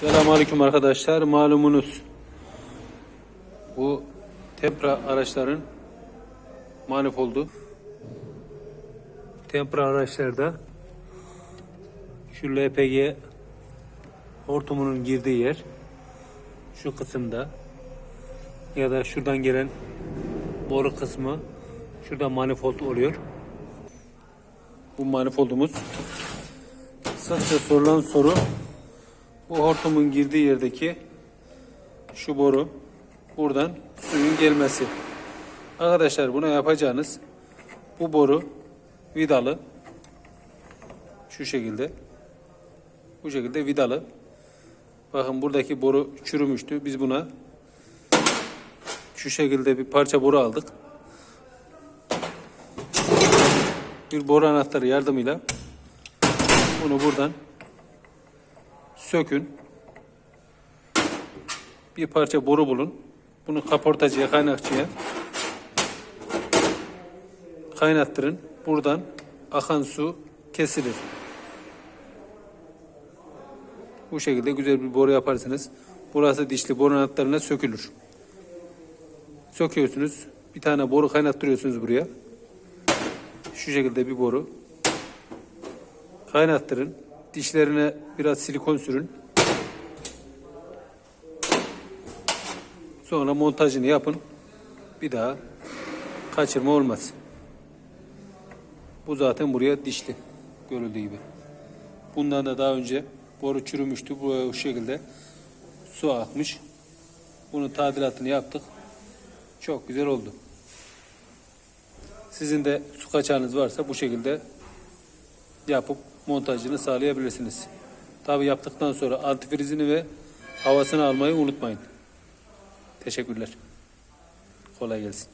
Selamünaleyküm arkadaşlar. Malumunuz bu Tempra araçların manifoldu. Tempra araçlarda şu LPG hortumunun girdiği yer şu kısımda ya da şuradan gelen boru kısmı şurada manifold oluyor. Bu manifoldumuz sıkça sorulan soru bu hortumun girdiği yerdeki şu boru buradan suyun gelmesi. Arkadaşlar buna yapacağınız bu boru vidalı şu şekilde bu şekilde vidalı. Bakın buradaki boru çürümüştü. Biz buna şu şekilde bir parça boru aldık. Bir boru anahtarı yardımıyla bunu buradan sökün. Bir parça boru bulun. Bunu kaportacıya, kaynakçıya kaynattırın. Buradan akan su kesilir. Bu şekilde güzel bir boru yaparsınız. Burası dişli boru anahtarına sökülür. Söküyorsunuz. Bir tane boru kaynattırıyorsunuz buraya. Şu şekilde bir boru. Kaynattırın. Dişlerine biraz silikon sürün. Sonra montajını yapın. Bir daha kaçırma olmaz. Bu zaten buraya dişli. Görüldüğü gibi. Bundan da daha önce boru çürümüştü. Bu şekilde su akmış. Bunun tadilatını yaptık. Çok güzel oldu. Sizin de su kaçağınız varsa bu şekilde yapıp montajını sağlayabilirsiniz. Tabi yaptıktan sonra antifrizini ve havasını almayı unutmayın. Teşekkürler. Kolay gelsin.